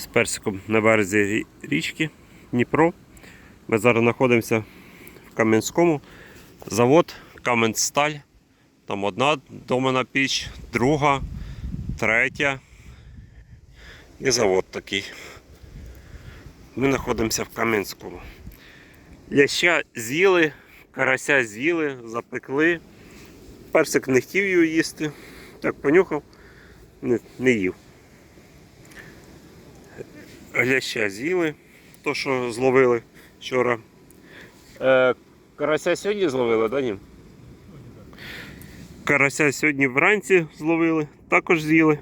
з персиком на березі річки Дніпро. Ми зараз знаходимося в Кам'янському. Завод Каменсталь. Там одна домана піч, друга, третя. І завод такий. Ми знаходимося в Кам'янському. Ляща з'їли, карася з'їли, запекли. Персик не хотів його їсти. Так понюхав, не, не їв. Ляща з'їли, то що зловили вчора. Е, карася сьогодні зловили, да, Нім? Карася сьогодні вранці зловили, також з'їли.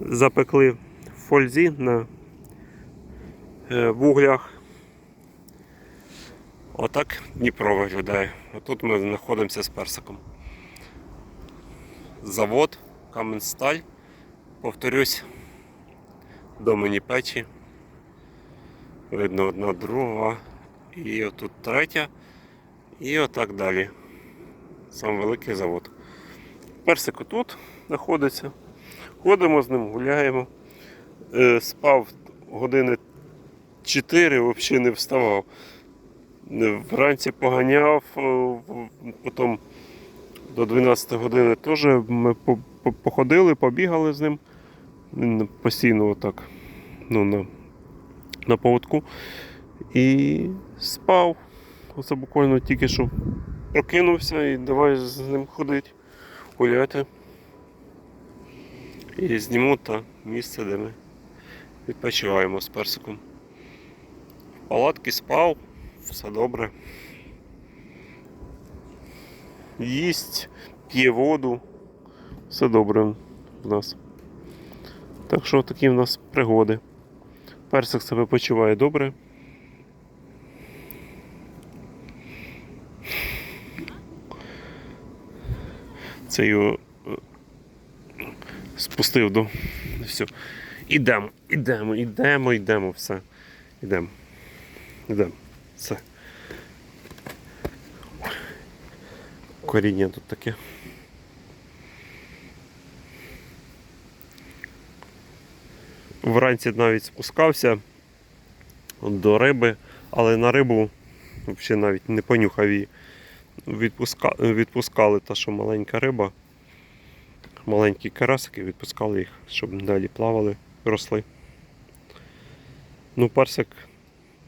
Запекли в фользі на е, вуглях. Отак Дніпро виглядає. А тут ми знаходимося з персиком. Завод, Каменсталь. Повторюсь, до мені печі. Видно одна друга. І отут третя. І отак далі. Сам великий завод. Персик тут знаходиться. Ходимо з ним, гуляємо. Е, спав години 4, взагалі не вставав. Е, Вранці поганяв, е, потім до 12 години теж ми по- по- походили, побігали з ним. Постійно отак ну, на, на поводку. І спав. Оце буквально тільки що прокинувся і давай з ним ходити, гуляти. І зніму та місце, де ми відпочиваємо з персиком. В палатці спав, все добре. Їсть, п'є воду, все добре в нас. Так що такі в нас пригоди. Персик себе почуває добре. Це його е, спустив до. Все. Ідемо, ідемо, ідемо, ідемо, все. Ідемо. Ідемо. Все. Коріння тут таке. Вранці навіть спускався до риби, але на рибу взагалі навіть не понюхав її. Відпуска... Відпускали та, що маленька риба, маленькі карасики, відпускали їх, щоб далі плавали, росли. Ну, персик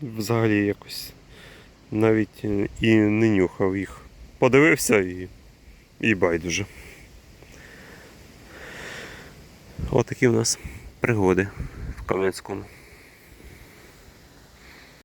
взагалі якось навіть і не нюхав їх. Подивився і, і байдуже. Отакі в нас пригоди в Кам'янському.